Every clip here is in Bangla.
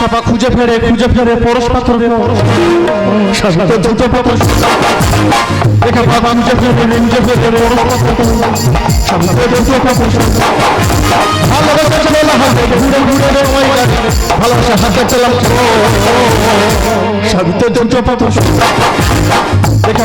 চাপা খুঁজে ফেরে খুঁজে ফেরে পরশ পাথর দুটো পাথর রেখা পাবা খুঁজে ফেরে খুঁজে ফেরে পরশ পাথর সামনে দুটো পাথর ভালোবাসা চলে হাতে ঘুরে ঘুরে রে ওই ভালোবাসা হাতে চলাম সাবিতে দুটো পাথর রেখা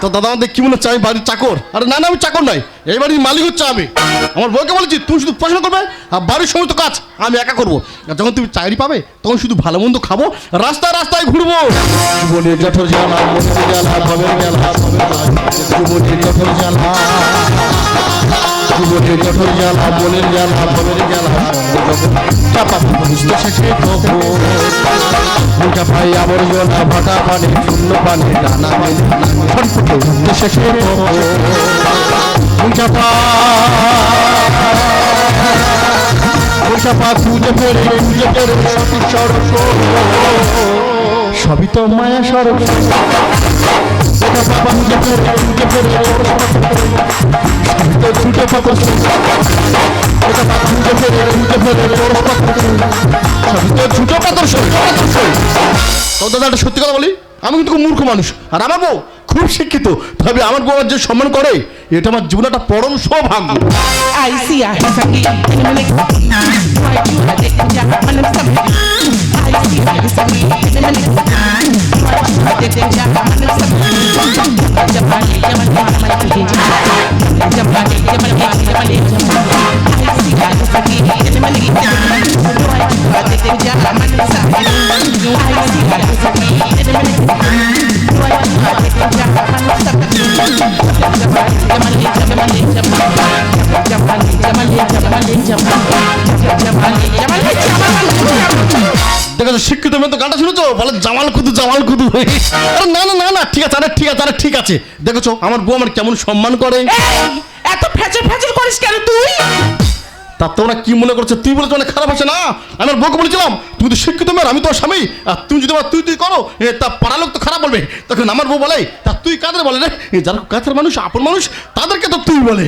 তো দাদা, আমাদের কি মনে হচ্ছে? আমি বাড়ির চাকর? আরে না না, আমি চাকর নাই এই বাড়ির মালিক হচ্ছে আমি। আমার বউকে বলেছি, তুমি শুধু পড়াশোনা করবে আর বাড়ির সমস্ত কাজ আমি একা করব। যখন তুমি চাকরি পাবে, তখন শুধু ভালো মন্দ খাব, রাস্তায় রাস্তায় ঘুরবো। জীবনের জঠর জ্বালা মনের জ্বালা ভবের জ্বালা, চাপা বুঝতে শেখে কখন মুখা পাই আবর্জনা ভাটা পানি, শূন্য পানি সবই তো মায়া সড়ক। ছোট সত্যি কথা বলি আমি কিন্তু মূর্খ মানুষ আর আমার বউ খুব শিক্ষিত তবে আমার বউ যে সম্মান করে এটা আমার জীবনে একটা পরম সৌভাগ্য আইসি Bye. আরে না না না না ঠিক আছে আরে ঠিক আছে আরে ঠিক আছে। দেখেছ আমার বউ আমার কেমন সম্মান করে? এত ফেচর ফেচর করিস কেন তুই? তা তোমরা কি মনে করছ? তুই বলেছ অনেক খারাপ আছে না? আমি আমার বউকে বলেছিলাম তুমি তো শিক্ষিত মেয়ে আমি তোমার স্বামী। আর তুমি যদি আমার তুই তুই করো এ, তা পাড়া লোক তো খারাপ বলবে। তখন আমার বউ বলে তা তুই কাদের বলে রে? এ, যারা কাছের মানুষ আপন মানুষ তাদেরকে তো তুই বলে।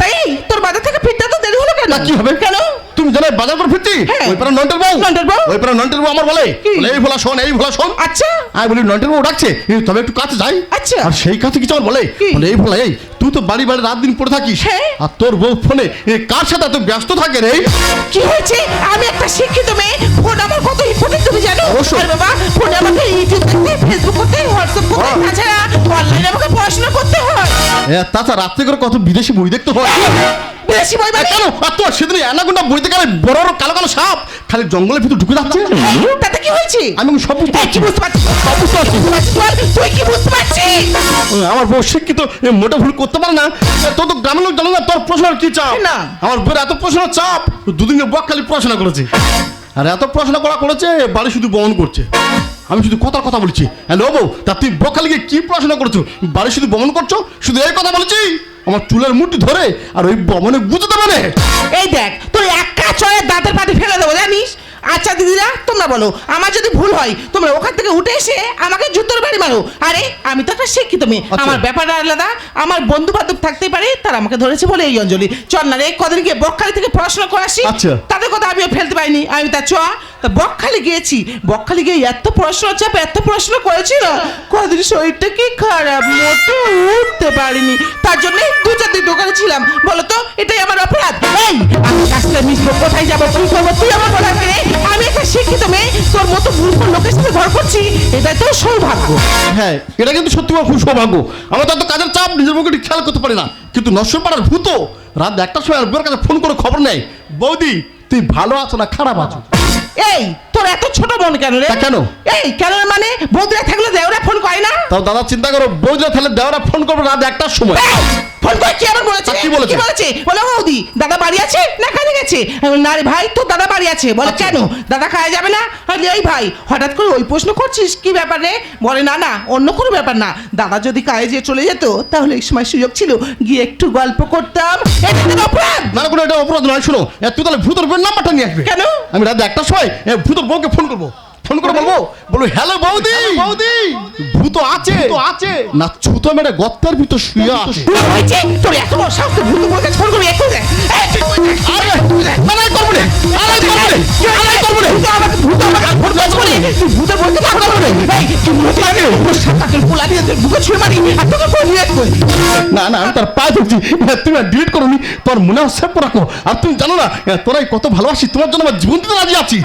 তাই তোর বাজার থেকে ফিরতে তো দেরি হলো কেন? কি হবে কেন? তুমি জানো বাজার করে ফিরছি? হ্যাঁ। ওই পাড়া নন্টের বউ। নন্টের বউ? ওই পাড়া নন্টের বউ আমার বলে। এই ভোলা শোন এই ভোলা শোন। আচ্ছা। আমি বলি নন্টের বউ ডাকছে। তবে একটু কাছে যাই। আচ্ছা। আর সেই কাছে কিছু আমার বলে। বলে এই ভোলা এই তুই তো বাড়ি বাড়ি রাত দিন পড়ে থাকিস। হ্যাঁ। আর তোর বউ ফোনে কার সাথে এত ব্যস্ত থাকে রে? কি হয়েছে? আমি একটা শিক্ষিত মেয়ে। ফোন আমার কত ইম্পর্টেন্ট তুমি জানো। আর বাবা ফোনে আমাকে ইউটিউব করতে ফেসবুক করতে হোয়াটসঅ্যাপ করতে। তাছাড়া অনলাইনে আমাকে পড়াশোনা করতে হয়। তাছাড়া রাত্রে করে কত বিদেশি বই দেখতে হয়। বেশি এ, মানে কেন আর তোর সেদিন অ্যানাকোন্ডা বই দেখে আরে বড় বড় কালো কালো সাপ খালি জঙ্গলের ভিতর ঢুকে যাচ্ছে। তাতে কি হয়েছে? আমি সব বুঝতে কি পারছি বুঝতে পারছিস? সব বুঝতে পারছি। তুই কি বুঝতে পারছিস? আমার বউ শিক্ষিত মোটা ভুল করতে পারে না। তোর তো গ্রামের লোক জানো না তোর পড়াশোনার কি চাপ। না। আমার বউয়ের এত পড়াশোনার চাপ দুদিন বক খালি পড়াশোনা করেছে। আর এত পড়াশোনা করা করেছে বাড়ি শুধু বহন করছে। আমি শুধু কথার কথা বলছি। হ্যালো বউ তা তুই বকখালি গিয়ে কি পড়াশোনা করছ? বাড়ি শুধু বমন করছ? শুধু এই কথা বলেছি? আমার চুলের মুঠি ধরে আর ওই বমনে গুজতে মানে এই দেখ, তোর এক কাচয়ের দাঁতের পাতি ফেলে দেবো, জানিস? আচ্ছা দিদিরা তোমরা বলো আমার যদি ভুল হয় তোমরা ওখান থেকে উঠে এসে আমাকে জুতোর বাড়ি মারো। আরে আমি তো একটা শিক্ষিত মেয়ে। আচ্ছা। আমার ব্যাপারটা আলাদা আমার বন্ধু বান্ধব থাকতেই পারে তারা আমাকে ধরেছে বলে এই অঞ্জলি। চল না রে কদিন গিয়ে বকখালি থেকে পড়াশোনা করে আসি। আচ্ছা। তাদের কথা আমিও ফেলতে পারিনি আমি তা চ তা বকখালি গিয়েছি বকখালি গিয়ে এত পড়াশোনা চাপ এত পড়াশোনা করেছি না কদিন শরীরটা কি খারাপ মোটে উঠতে পারিনি। তার জন্য দু চার দিন দোকানে ছিলাম। বলো তো এটাই আমার অপরাধ। এই আমি কাজটা মিশবো কোথায় যাব কি করব তুই আমার ঘর করছি এটাই তো সৌভাগ্য। হ্যাঁ এটা কিন্তু সত্যি খুব সৌভাগ্য। আমরা তো এত কাজের চাপ, নিজের মুখে খেয়াল করতে পারি না। কিন্তু নশ্বর পাড়ার ভূত, রাত একটার সময় বউয়ের কাছে ফোন করে খবর নেয়, বৌদি, তুই ভালো আছো না খারাপ আছো? এই তোর এত ছোট মন কেন রে? তা কেন? এই কেন মানে? বৌদিরা থাকলে দেওরা ফোন করে না? তাও দাদা চিন্তা করো বৌদিরা তাহলে দেওয়ারা ফোন করবে রাত একটার সময়। এই, ফোন করে কি আবার বলেছে তা কি বলেছে? বলেছে? বলে বৌদি দাদা বাড়ি আছে? না কাজে গেছে? আমি না রে ভাই তো দাদা বাড়ি আছে। বলে আচ্ছা। কেন? দাদা খাওয়া যাবে না? আমি বলি, এই ভাই হঠাৎ করে ওই প্রশ্ন করছিস? কি ব্যাপার রে? বলে না না অন্য কোনো ব্যাপার না। দাদা যদি কাজে যেয়ে চলে যেত তাহলে এই সময় সুযোগ ছিল। গিয়ে একটু গল্প করতাম। এটা তোর অপরাধ? না না, কোনো এটা অপরাধ নয় শোনো। এ, তুই তাহলে ভূতর বউয়ের নাম্বারটা নিয়ে আসবে। কেন? আমি রাত একটার সময় 예, 부도 목에 푸는 걸 뭐. ফোন করে বলব? বলব হ্যালো বৌদি! বৌদি! ভূত আছে। তো আছে। না ছুতো মেরে গর্তের ভিতর শুয়ে আছে। হয়েছে তোর এত বড় সাহস ভূত বলতে ফোন করবি একটু কই যাস? আরে না না করব না আরে করব না আরে করব না ভূত আমাকে ভূত আমাকে ফোন বলে তুই ভূতে বলতে না করব না এই তুই ভূত লাগে? তোর সাত আকেল পোলা দিয়ে বুকে ছুঁয়ে মারি। আর তোকে ফোন দিয়ে না না আমি তার পায়ে ধরছি। তুমি ডিলিট করোনি। তোর মনে সেভ রাখো। আর তুমি জানো না তোরাই কত ভালোবাসি। তোমার জন্য আমার জীবন দিতে রাজি আছি।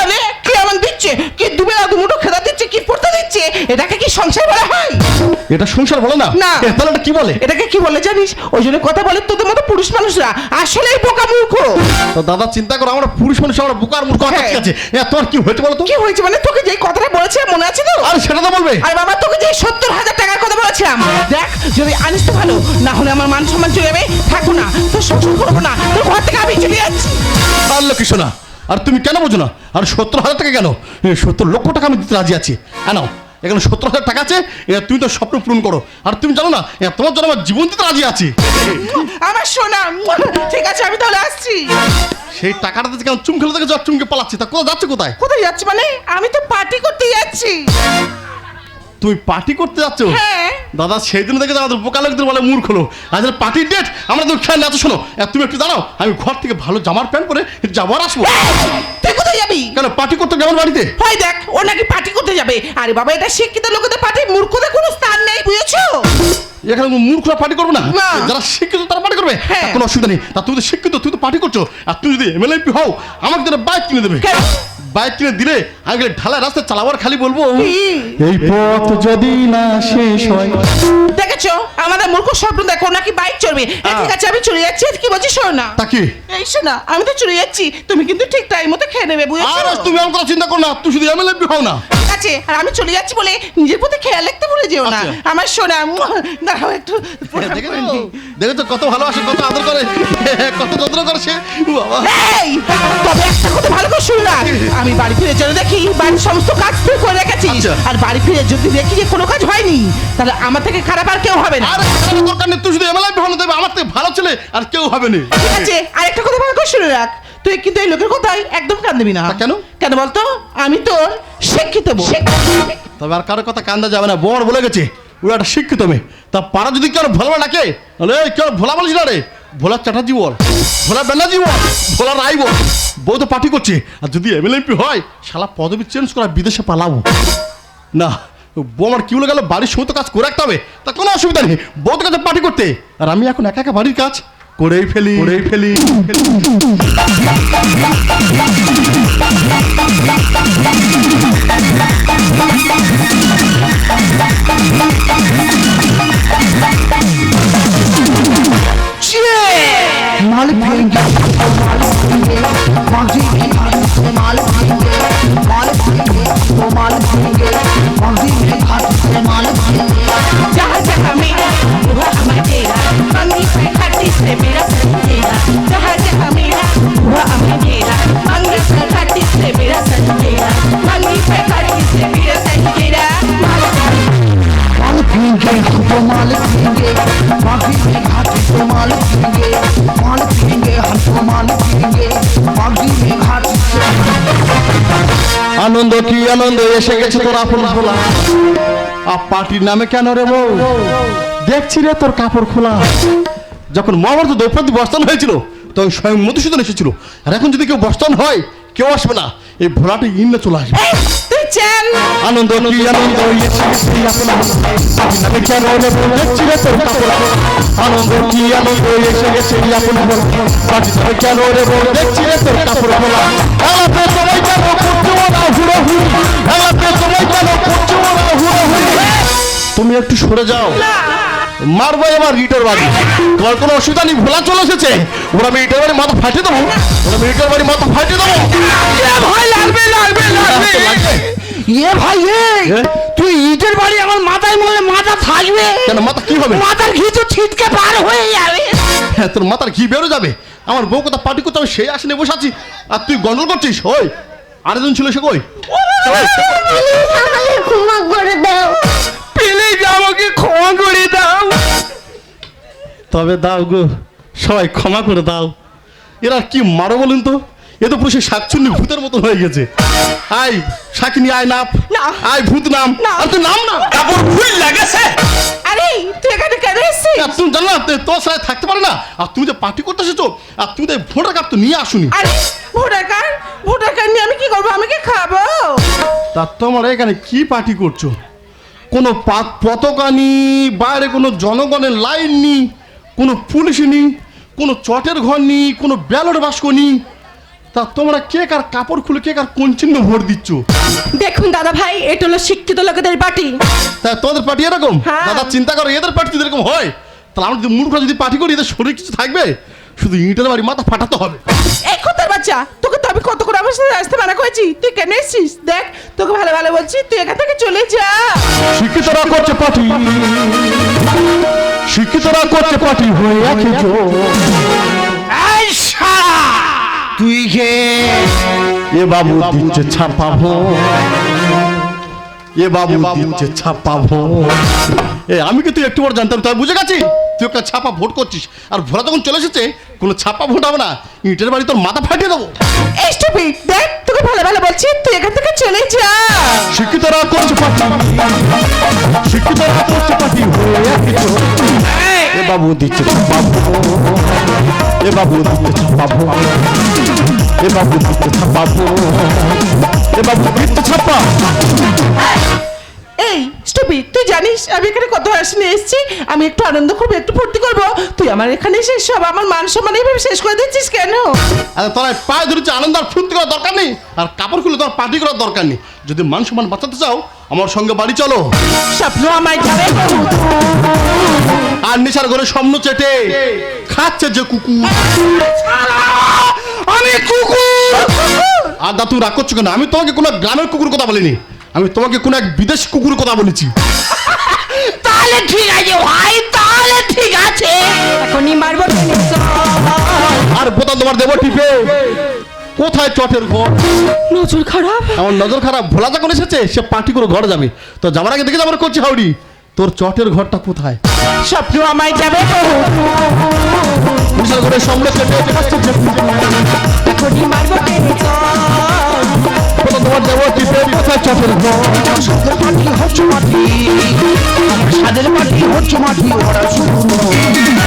আরে কি এমন দিচ্ছে কি দুবে না দুমুটো খেদা দিচ্ছে কি পড়তে দিচ্ছে? এটাকে কি সংসার বলা হয়? এটা সংসার বলো না। না। তাহলে এটা কি বলে? এটাকে কি বলে জানিস? ওই জন্য কথা বলে তোদের মতো পুরুষ মানুষরা। আসলেই বোকা মূর্খ। তো দাদা চিন্তা করো আমরা পুরুষ মানুষ আমরা বুকার মূর্খ। হ্যাঁ। ঠিক আছে? তোমার কি হয়েছে বলো তো? কি হয়েছে মানে তোকে যেই কথাটা বলেছে মনে আছে তো আর সেটা তো বলবে। আরে বাবা তোকে যে সত্তর হাজার টাকার কথা বলেছিলাম। দেখ যদি আনিস তো ভালো না হলে আমার মান সম্মান চলে যাবে। থাকব না তোর সংসার করব না তোর ঘর থেকে আমি চলে যাচ্ছি। আর লোক কিছু না আর তুমি কেন বোঝো না? আর সত্তর হাজার টাকা কেন? সত্তর লক্ষ টাকা আমি দিতে রাজি আছি। কেন এখানে সত্তর হাজার টাকা আছে তুমি তো স্বপ্ন পূরণ করো। আর তুমি জানো না তোমার জন্য আমার জীবন দিতে রাজি আছি। আমার সোনা ঠিক আছে আমি তাহলে আসছি। সেই টাকাটা দিতে কেন চুম খেলে থেকে চুমকে পালাচ্ছি? তা কোথায় যাচ্ছে কোথায়? কোথায় যাচ্ছি মানে? আমি তো পার্টি করতে যাচ্ছি। তুমি পার্টি করতে যাচ্ছ? হ্যাঁ। দাদা সেই দিন থেকে আমাদের বোকা লোকদের বলে মূর্খ হলো আজ পার্টির ডেট আমরা তো খেয়াল এত শোনো। তুমি একটু দাঁড়াও আমি ঘর থেকে ভালো জামার প্যান্ট পরে যাব আর আসব। তুই কোথায় যাবি? কেন পার্টি করতে বাড়িতে? হয় দেখ ও নাকি পার্টি করতে যাবে। আরে বাবা এটা শিক্ষিত লোকেদের পার্টি মূর্খদের কোনো স্থান নেই বুঝেছ? এখানে মূর্খরা পার্টি করবে না? না। যারা শিক্ষিত তারা পার্টি করবে? হ্যাঁ। কোনো অসুবিধা নেই। তা তুমি তো শিক্ষিত তুমি তো পার্টি করছ। আর তুমি যদি এমএলএপি হও আমাকে যেন বাইক কিনে দেবে? বাইক কিনে দিলে আমি ঢালা রাস্তা চালাবার খালি বলব। এই পথ যদি না শেষ হয়। দেখেছ? আমাদের মূর্খ স্বপ্ন দেখো নাকি বাইক চলবে এ, ঠিক আছে আমি চলে যাচ্ছি। কি বলছি শোনো না তা কি? এই শোনা আমি তো চলে যাচ্ছি। তুমি কিন্তু ঠিক টাইম মতো খেয়ে নেবে বুঝেছ? আর তুমি আমার কথা চিন্তা করো না তুমি শুধু এমএলএপি হও না। আছে আর আমি চলে যাচ্ছি বলে নিজের প্রতি খেয়াল রাখতে ভুলে যেও না। আচ্ছা। আমার সোনা মুয়া, দাঁড়াও একটু। প্রণাম করে নিই। দেখেছ কত ভালোবাসে কত আদর করে কত যত্ন করে সে। বাবা। এই তবে একটা কথা ভালো করে শুন আমি বাড়ি ফিরে চলে দেখি বাড়ির সমস্ত কাজ তুই করে রেখেছিস। আচ্ছা। আর বাড়ি ফিরে যদি দেখি যে কোনো কাজ হয়নি তাহলে আমার থেকে খারাপ আর কেউ হবে না। আর এখানে দরকার নেই। তুই শুধু হও না দেবে আমার থেকে ভালো ছেলে আর কেউ হবে না। ঠিক আছে আর একটা কথা ভালো করে শুনে রাখ। তুই কিন্তু এই লোকের কথাই একদম কান দিবি না। কেন? কেন বলতো? আমি তোর শিক্ষিত তবে আর কারোর কথা কান্দা যাবে না বর বলে গেছে। ও একটা শিক্ষিত মেয়ে। তা পাড়া যদি কেউ ভোলা ডাকে তাহলে কেউ ভোলা বলিস না রে। ভোলা চ্যাটার্জি বল ভোলা ব্যানার্জি বল ভোলা রাই বল। বউ তো পার্টি করছে আর যদি এমএলএপি হয় শালা পদবি চেঞ্জ করা বিদেশে পালাবো। না বউ আমার কি বলে গেল বাড়ির সমস্ত কাজ করে রাখতে হবে। তা কোনো অসুবিধা নেই বউ তো কাছে পার্টি করতে। আর আমি এখন একা একা বাড়ির কাজ করেই ফেলি করেই ফেলি माल फेंगे माल फेंगे माल फेंगे माल फेंगे वो माल फेंगे আনন্দ, এসে গেছে তোর আপন খোলা। আর পার্টির নামে কেন রে বউ? দেখছি রে তোর কাপড় খোলা। যখন মহাভারত দ্রৌপদী বস্তান হয়েছিল, তখন স্বয়ং মধুসূদন এসেছিল। আর এখন যদি কেউ বস্তান হয়, কেউ আসবে না। এই ভোলাটি ইন্না চলে আসবে। আনন্দ কি আনন্দ। কেন রে বউ দেখছি রে তোর আনন্দ কি আনন্দ? এসে গেছে এই আপন খোলা। পার্টির কেন রে বউ দেখছি রে তোর কাপড় খোলা। সবাই কেন করছ হুড়ো হুড়ি সবাই কেন করছ হুড়ো হুড়ি তুমি একটু সরে যাও। মারবো এবার ইটের বাড়ি। তোমার কোনো অসুবিধা নেই ভোলা চলে এসেছে। ওরা আমি ইটের বাড়ি মাথা ফাটিয়ে দেবো। ওরা আমি ইটের বাড়ি মাথা ফাটিয়ে দেবো। ভয় লাগবে। লাগবে লাগবে। এ ভাই এ? তুই ইটের বাড়ি আমার মাথায় মনে মাথা থাকবে। কেন মাথা কি হবে? মাথার ঘি তো ছিটকে পার হয়ে যাবে। হ্যাঁ তোর মাথার ঘি বেরো যাবে। আমার বউ কথা পার্টি করতে হবে সেই আসনে বসে আছি। আর তুই গন্ডল করছিস? ওই আরেকজন ছিল সে কই? ক্ষমা করে দাও। প্লিজ আমাকে ক্ষমা করে দাও। তবে দাও গো সবাই ক্ষমা করে দাও। এরা কি মারো বলুন তো? এ তো পুরো সেই শাকচুন্নি ভূতের মতন হয়ে গেছে। আয় শাকিনি আয় নাপ না। আয় ভূত নাম। না। আর তুই নাম না? কাপড় ফুল লাগেছে। আরে তুই এখানে কেন এসেছিস? আর তুমি জানো না তো- তোর সাথে থাকতে পারে না? আর তুমি যে পার্টি করতে এসেছ আর তুমি তো ভোটার কার্ড তো নিয়ে আসুনি। আরে ভোটার কার্ড? ভোটার কার্ড নিয়ে আমি কি করব? আমি কি খাব? তা তোমরা এখানে কি পার্টি করছ? কোনো পা- পতাকা নেই বাইরে কোনো জনগণের লাইন নেই কোনো পুলিশ নেই কোনো চটের ঘর নেই কোনো ব্যালট বাস্ক নেই তা তোমরা কে কার কাপড় খুলে কে কার কোন চিহ্ন ভোট দিচ্ছ? দেখুন দাদা ভাই এটা হলো শিক্ষিত লোকেদের পার্টি। তা তোদের পার্টি এরকম? হ্যাঁ। দাদা চিন্তা করো এদের পার্টি যদি এরকম হয় তাহলে আমরা যদি মূর্খ যদি পার্টি করি এদের শরীর কিছু থাকবে? শুধু ইটের বাড়ি মাথা ফাটাতে হবে। এই কোথার বাচ্চা তোকে তো আমি কত করে আমার সাথে আসতে মানা করেছি? তুই কেন এসেছিস? দেখ তোকে ভালো ভালো বলছি তুই এখান থেকে চলে যা। শিক্ষিতরা করছে পার্টি। শিক্ষিতরা করছে পার্টি। হয়ে জোট। এই শালা! তুই কে? এ বাবু দিচ্ছে ছাপা ভোট এ বাবু দিচ্ছে ছাপা ভোট এ আমি কি তুই একটু বড় জানতাম? তাই বুঝে গেছি। তুই একটা ছাপা ভোট করছিস। আর ভোলা যখন চলে এসেছে কোনো ছাপা ভোট হবে না। ইটের বাড়ি তোর মাথা ফাটিয়ে দেবো। এই স্টুপিড দেখ তোকে ভালো ভালো বলছি তুই এখান থেকে চলে যা। শিক্ষিতরা করছে পার্টি। শিক্ষিতরা করছে পার্টি। হয়ে। এ বাবু দিচ্ছে ছাপা ভোট এ বাবু দিচ্ছে ছাপা ভোট এ বাবু দিচ্ছে ছাপা ভোট এ বাবু দিচ্ছে ছাপা। এই স্টুপিড তুই জানিস আমি এখানে কত আসনে এসেছি? আমি একটু আনন্দ করব একটু ফুর্তি করব। তুই আমার এখানে এসে সব আমার মান সম্মান এইভাবে শেষ করে দিচ্ছিস কেন? আর তোরা পায়ে ধরেছে আনন্দ আর ফুর্তি করার দরকার নেই। আর কাপড় খুলে তোর পার্টি করার দরকার নেই। যদি মান সম্মান বাঁচাতে চাও আমার সঙ্গে বাড়ি চলো। স্বপ্ন আমায় যাবে আর নেশার ঘরে স্বপ্ন চেটে খাচ্ছে যে কুকুর। আমি কুকুর! আর দা তুমি রাগ করছ কেন? আমি তোমাকে কোনো গ্রামের কুকুর কথা বলিনি। আমি তোমাকে কোনো এক বিদেশ কুকুর কথা বলেছি। তাহলে ঠিক আছে ভাই তাহলে ঠিক আছে। এখনই মারবো আর বোতা তোমার দেবো টিপে। কোথায় চটের ঘর? নজর খারাপ। আমার নজর খারাপ ভোলা যখন এসেছে সে পার্টি করে ঘর যাবে। তো যাবার আগে দেখে যাবার করছি হাউড়ি। তোর চটের ঘরটা কোথায়? স্বপ্ন আমায় যাবে বিশাল করে সঙ্গে ঘর সাদের মাটি হচ্ছে মাটি সাদের মাটি হচ্ছে মাটি ওরা শুধু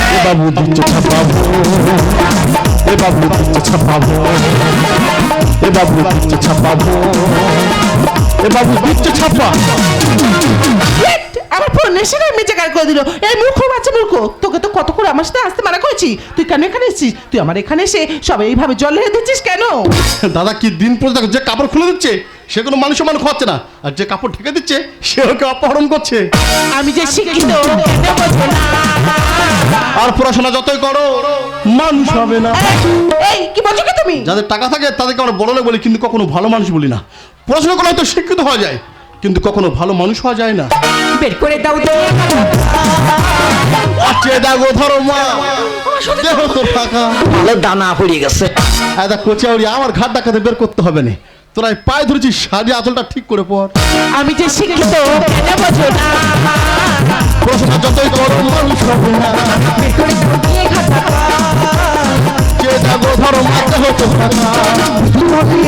এ বাবু দিচ্ছে ছাপা ভোট এ বাবু দিচ্ছে ছাপা ভোট এ বাবু দিচ্ছে ছাপা ভোট এ বাবু দিচ্ছে ছাপা তোকে তো কত আমার সাথে আসতে মানা করেছি তুই কেন এখানে এসেছিস তুই আমার এখানে এসে সব এইভাবে জল দিচ্ছিস কেন দাদা, কি দিন পরে দেখো যে কাপড় খুলে দিচ্ছে? সে কোনো মানুষ মানুষ খাচ্ছে না। আর যে কাপড় ঢেকে দিচ্ছে সে ওকে অপহরণ করছে। আমি যে শিক্ষিত কেন বোঝো না? আর পড়াশোনা যতই করো মানুষ হবে না। এই, কি বলছো কি তুমি? যাদের টাকা থাকে তাদেরকে আমরা বড় লোক বলি কিন্তু কখনো ভালো মানুষ বলি না। পড়াশোনা করলে হয়তো শিক্ষিত হওয়া যায় কিন্তু কখনো ভালো মানুষ হওয়া যায় না। বের করে দাও দে আচ্ছা দেখো ধরো মা দেহ তো টাকা। ভালো দানা পড়ে গেছে। এটা কোচিয়াউরি আমার ঘাট ডাকাতে বের করতে হবে না। তোরা পায়ে ধরেছিস শাড়ি আঁচলটা ঠিক করে পর। আমি যে শিক্ষিত যতই করো মানুষ হবে না ধরো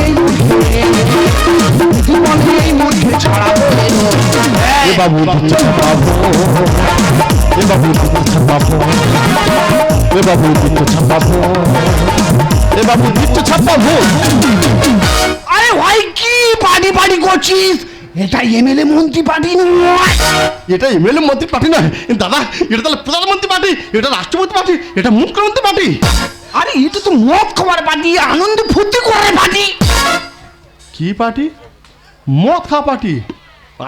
এই মুখে এই মুখে এ বাবু এ বাবু ছাপাবো এ বাবু দিচ্ছে ছাপাবো এ বাবু। দিচ্ছে ছাপাবো আরে ভাই কি পার্টি পার্টি করছিস? এটা এমএলএ মন্ত্রী পার্টি নয়। এটা এমএলএ মন্ত্রী পার্টি নয়। দাদা এটা তাহলে প্রধানমন্ত্রী পার্টি এটা রাষ্ট্রপতি পার্টি এটা মুখ্যমন্ত্রী পার্টি। আরে এটা তো মদ খাবার পার্টি আনন্দ ফুর্তি করার পার্টি। কি পার্টি? মদ খাওয়া পার্টি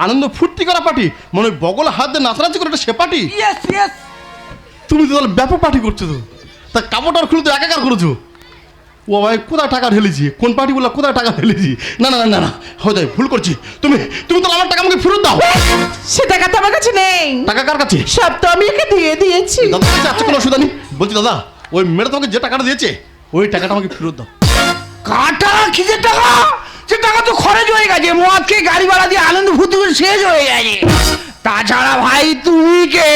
আনন্দ ফুর্তি করা পার্টি মনে হয় বগলে হাত দিয়ে নাচানাচি করে এটা সে পার্টি? তুমি তো তাহলে ব্যাপক পার্টি করছ তো। তা কাপড়টার খুলে তো একাকার করেছ। ও ভাই কোথায় টাকা ঢেলেছি? কোন পার্টি বললা কোথায় টাকা ঢেলেছি? না না না না না। হয়ে ভুল করছি। তুমি তুমি তো আমার টাকা আমাকে ফেরত দাও। সে টাকা তো আমার কাছে নেই। টাকা কার কাছে? সব তো আমি একে দিয়ে দিয়েছি। দাদা কাছে আছে কোনো অসুবিধা নেই। বলছি দাদা ওই মেয়েটা তোমাকে যে টাকাটা দিয়েছে ওই টাকাটা আমাকে ফেরত দাও। কাটা? কিসের টাকা? সে টাকা তো খরচ হয়ে গেছে। মদ খেয়ে গাড়ি ভাড়া দিয়ে আনন্দ ফুর্তি করে শেষ হয়ে গেছে। তাছাড়া ভাই তুমি কে?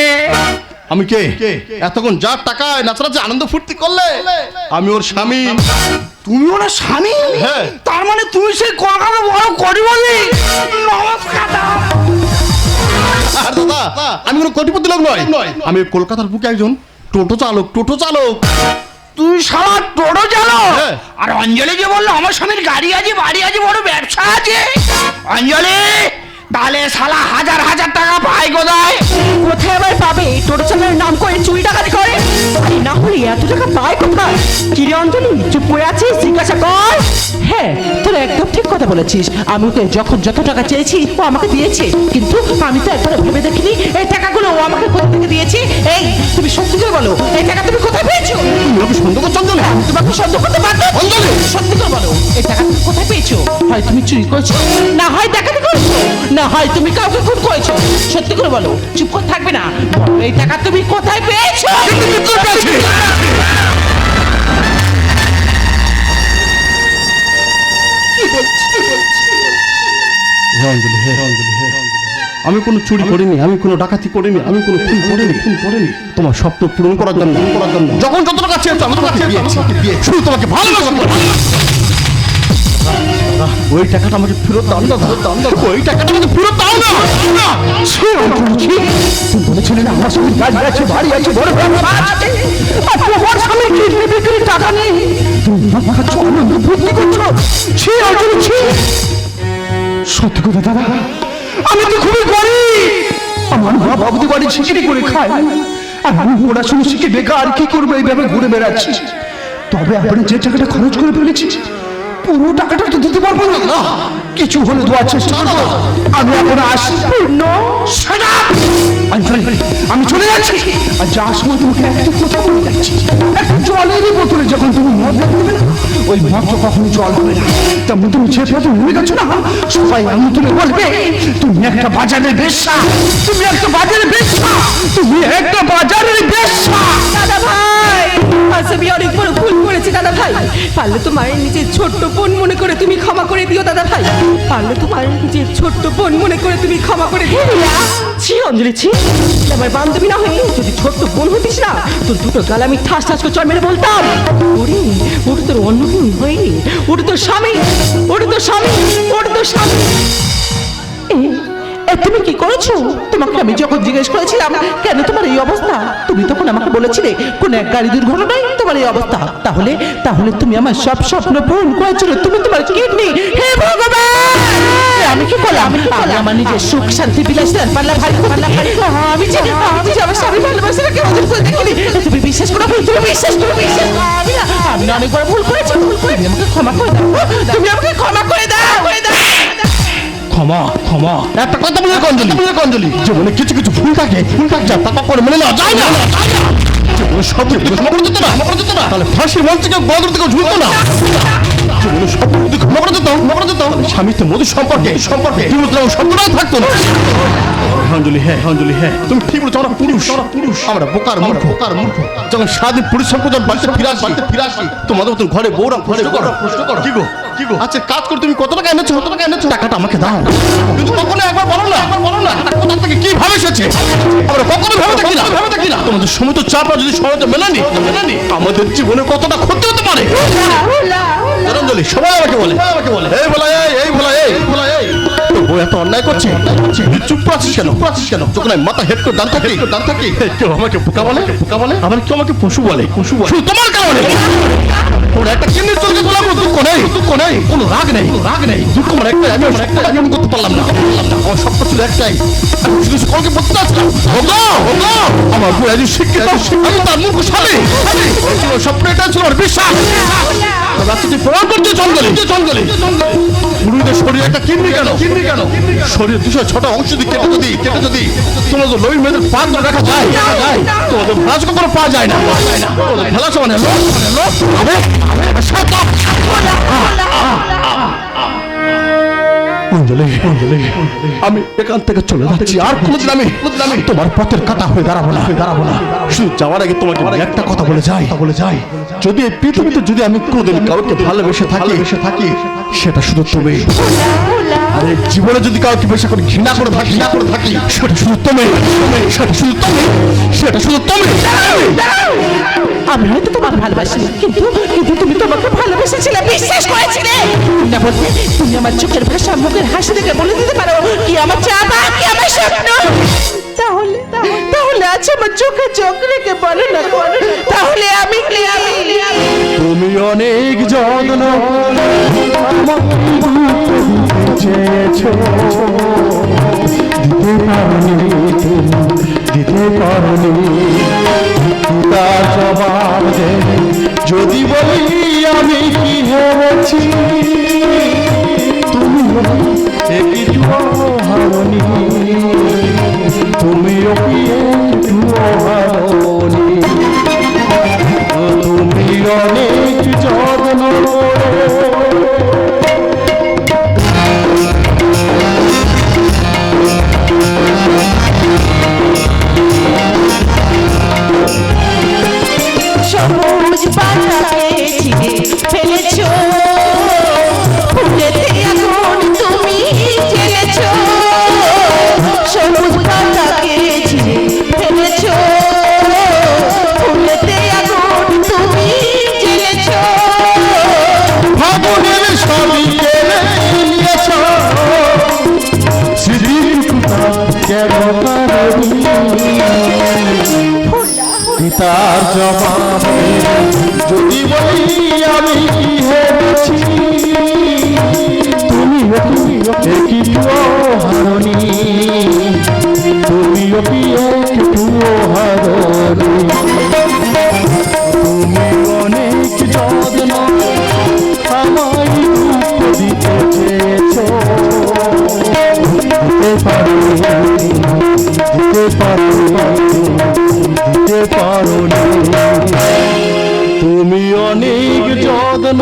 আমি কে? এতক্ষণ যার টাকায় নাচানাচি আনন্দ ফুর্তি করলে আমি ওর স্বামী। তুমি ওনার স্বামী? হ্যাঁ। তার মানে তুমি সেই কলকাতা বড় করি বলি নমস্কার। আর দাদা আমি কোনো কোটিপতি লোক নয়। আমি কলকাতার বুকে একজন টোটো চালক টোটো চালক। তুই সারা টোটো চালো হ্যাঁ। আর অঞ্জলি যে বলল আমার স্বামীর গাড়ি আছে বাড়ি আছে বড় ব্যবসা আছে। অঞ্জলি! তাহলে শালা হাজার হাজার টাকা পাই কোথায়? কোথায় আবার পাবে? টোটো চালানোর নাম করে চুরি ডাকাতি করে? আরে না হলে এত টাকা পায় কোথায়? কিরে অঞ্জলি চুপ করে আছিস? জিজ্ঞাসা কর। হ্যাঁ তোরা একদম ঠিক কথা বলেছিস। আমি ওকে যখন যত টাকা চেয়েছি ও আমাকে দিয়েছে। কিন্তু আমি তো একবার ভেবে দেখিনি এই টাকাগুলো ও আমাকে কোথা থেকে দিয়েছে? এই তুমি সত্যি করে বলো এই টাকা তুমি কোথায় পেয়েছ? তুমি ওকে সন্দেহ করছ অঞ্জলি? তোমাকে সন্দেহ করতে পারতো অঞ্জলি! সত্যি করে বলো এই টাকা তুমি কোথায় পেয়েছ? হয় তুমি চুরি করছ? না হয় ডাকাতি করেছ? না হয় তুমি কাউকে খুন করেছ। সত্যি করে বলো চুপ করে থাকবে না? এই টাকা তুমি কোথায় পেয়েছ? আমি কোনো চুরি করিনি আমি কোনো ডাকাতি করিনি আমি কোনো খুন করিনি। খুন করিনি। তোমার স্বপ্ন পূরণ করার জন্য। করার জন্য। যখন যত টাকা চেয়েছো আমি তোমাকে দিয়েছি শুধু তোমাকে ভালোবাসা। ওই টাকাটা আমাকে ফেরত দাও না দাও না। ওই টাকাটা আমাকে ফেরত দাও না। না বলেছিলে না আমার স্বামীর গাড়ি আছে বাড়ি আছে বড় ব্যবসা আছে। আর তোমার স্বামীর কিডনি বিক্রির টাকা নেই। তুমি মদ খাচ্ছ আনন্দ ফুর্তি করছ। ছি অঞ্জলি ছি। সত্যি কথা দাদা? আমি তো খুবই গরিব। আমার মা বাবুদি বাড়ি ছিকিরি করে খায়। আর আমি পড়াশুনো শিখে বেকার কি করব? এইভাবে ঘুরে বেড়াচ্ছি। তবে আপনি যে টাকাটা খরচ করে ফেলেছি পুরো টাকাটা তো দিতে পারব না। কিছু হলে দেওয়ার চেষ্টা। করব আমি এখন আসি। পূর্ণ। আমি চলে যাচ্ছি। আর যাওয়ার সময় তোমাকে একটা কথা বলে যাচ্ছি। একটা জলেরই বোতলে যখন তুমি মদ না ওই মদ কখনো জল হবে না। তেমন তুমি যে পথে নেমে গেছো না। সবাই আমি তুলে বলবে তুমি একটা বাজারের বেশ্যা। তুমি একটা বাজারের বেশ্যা। তুমি একটা বাজারের বেশ্যা। দাদা ভাই আজ আমি অনেক বড় ভুল করেছি দাদা ভাই। পারলে তোমার নিজের ছোট্ট বোন মনে করে তুমি ক্ষমা করে দিও দাদা ভাই। পারলে তো পারেন যে ছোট্ট বোন মনে করে তুমি ক্ষমা করে দিও। ছি অঞ্জলি, ছি। আমার বান্ধবী না হয়ে যদি ছোট্ট বোন হতিস না, তোর দুটো গাল আমি ঠাস ঠাস করে চড় মেরে বলতাম। ওরে ওটা তোর অন্যহীন হয়ে ওটা তোর স্বামী ওটা তোর স্বামী ওটা তোর স্বামী। তুমি কি করেছ? তোমাকে আমি যখন জিজ্ঞেস করেছিলাম কেন তোমার এই অবস্থা? তুমি তখন আমাকে বলেছিলে কোন এক গাড়ি দুর্ঘটনায় তোমার এই অবস্থা। তাহলে তাহলে তুমি আমার সব স্বপ্ন পূরণ করেছিলে তুমি তোমার কিডনি হে ভগবান! আমি কি করলাম? আমি আমার নিজের সুখ শান্তি বিলাসিতার পাল্লা ভারী পাল্লা ভারী আমি যে আমি যে আমার স্বামী ওদের করে দেখিনি। তুমি বিশ্বাস করো? তুমি বিশ্বাস করো? বিশ্বাস। আমি না আমি না অনেক বড় ভুল করেছি। ভুল আমাকে ক্ষমা করে দাও। তুমি আমাকে ক্ষমা করে ক্ষমা ক্ষমা। একটা কথা বলে অঞ্জলি বলে অঞ্জলি জীবনে কিছু কিছু ভুল থাকে ভুল থাকে যা তাকে করে মেনে নেওয়া যায় না। জীবনে সব ক্ষমা করে দিত না ক্ষমা করে দিত না তাহলে ফাঁসির মঞ্চ থেকে গদর থেকে ঝুলতো না। জীবনে সব কিছু ক্ষমা করে দিত ক্ষমা করে দিত স্বামী তো মধুর সম্পর্কে। সম্পর্কে। তো সম্পর্কটাই থাকতো না। অঞ্জলি হ্যাঁ অঞ্জলি হ্যাঁ তুমি ঠিক বলেছ আমরা পুরুষ। আমরা পুরুষ। আমরা বোকার মূর্খ। বোকার মূর্খ। যখন সারাদিন পুরুষ সম্পদ বাড়িতে ফিরে আসি বাড়িতে ফিরে আসি। তোমাদের মতন ঘরে বউরা ঘরে করো প্রশ্ন করো। কি গো? কি গো? আচ্ছা কাজ করে তুমি কত টাকা এনেছো কত টাকা এনেছো? টাকাটা আমাকে দাও। কিন্তু কখনো একবার বলো না একবার বলো না। কোথা থেকে কি ভাবে এসেছে? আমরা কখনো ভেবে দেখি না। ভেবে দেখি না। তোমাদের তো চাপ যদি সমাজে মেলানি মেলানি আমাদের জীবনে কতটা ক্ষতি হতে পারে? সবাই আমাকে বলে। আমাকে বলে। এই বলা এই এই বলা এই। বলা বউ এত অন্যায় করছে? চুপ আছিস কেন? চুপ আছিস কেন যখন আমি মাথা হেড করে দান থাকি দান থাকি কেউ আমাকে বোকা বলে? বোকা বলে? আবার কেউ আমাকে পশু বলে? পশু বলে। তোমার কারণে ওর একটা কেমনি চলছে তোলা কোনো দুঃখ নেই? দুঃখ নেই। কোনো রাগ নেই? রাগ নেই। দুঃখ মানে একটাই আমি আমার একটাই আমি করতে পারলাম না। আমার সব কিছু একটাই। আমি শুধু সকলকে বলতে আসলাম ওগো ওগো আমার বউ একজন শিক্ষিত আমি তার মুখ স্বপ্ন এটা ছিল ওর বিশ্বাস। তুই প্রমাণ করতে জঙ্গলে। জঙ্গলে। পুরুষদের শরীরে একটা কিডনি কেন? কিডনি কেন? শরীর দুশো ছোট অংশ দিই কেটে যদি কেটে যদি তোমার তো লোক মেয়েদের পা ধরে রাখা যায়। যায় তোমাদের ভাজ কখনো পাওয়া যায় না। পাওয়া যায় না। তোমাদের ফেলা সমানে লোক মানে লোক আমি এখান থেকে চলে যাচ্ছি। আর কোনোদিন আমি আমি তোমার পথের কাটা হয়ে দাঁড়াবো না। হয়ে দাঁড়াবো না শুধু যাওয়ার আগে তোমাকে একটা কথা বলে যাই। বলে যাই যদি এই পৃথিবীতে যদি আমি কোনোদিন কাউকে ভালোবেসে থাকি থাকি, সেটা শুধু তুমি। আরে জীবনে যদি কাউকে বেশি করে ঘৃণা করে থাকি ঘৃণা করে থাকি সেটা শুধু তুমি সেটা শুধু তুমি সেটা শুধু তুমি। আমি হয়তো তোমাকে ভালোবাসি কিন্তু কিন্তু তুমি তোমাকে ভালোবেসেছিলে বিশ্বাস করেছিলে। না বলতে তুমি আমার চোখের ভাষা মুখের হাসি দেখে বলে দিতে পারো কি আমার চাপা কি আমার স্বপ্ন? তাহলে তাহলে আছে আমার চোখে চোখ রেখে বলো না তাহলে আমি তুমি অনেক যত্ন দিতে দিতে জবাব যদি বলি আমি কি হেরেছি তুমি একটু হারনি তুমিও তুমি অনেক পিতার দে, যদি বলি আমি কি হেরেছি তুমিও তুমিও একটু হারনি তুমিও কি হারনি তুমি অনেক যত্ন আমায় দিতে চেয়েছো। দিতে পারো দিতে পারো দিতে পারো তুমি অনেক যত্ন